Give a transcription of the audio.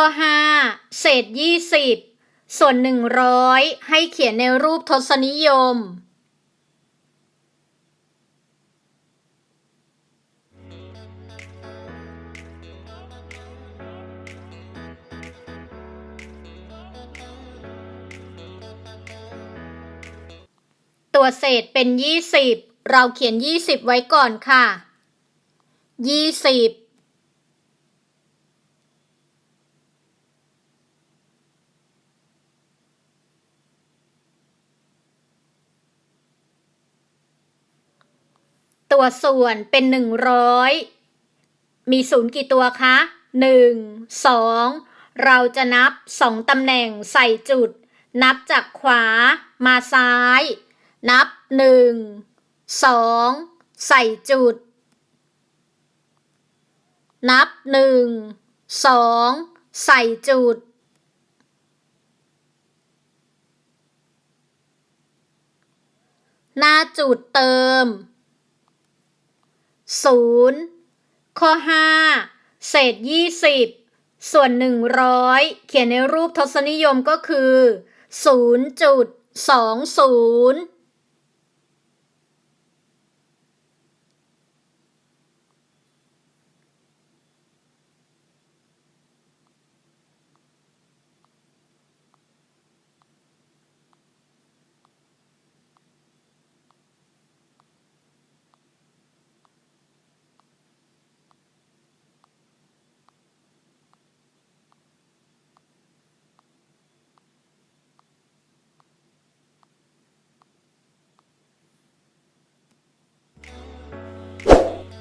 ข้อ 5 เศษ 20 ส่วน 100 ให้เขียนในรูปทศนิยม ตัวเศษเป็น 20 เราเขียน 20 ไว้ก่อนค่ะ 20 ตัวส่วนเป็น100มีศูนย์กี่ตัวคะ1 2เราจะนับ2ตำแหน่งใส่จุด นับจากขวามาซ้าย นับ1 2ใส่จุด นับ1 2ใส่จุด หน้าจุดเติม 0 ข้อ 5 เศษ 20 ส่วน 100 เขียนในรูปทศนิยมก็คือ 0.20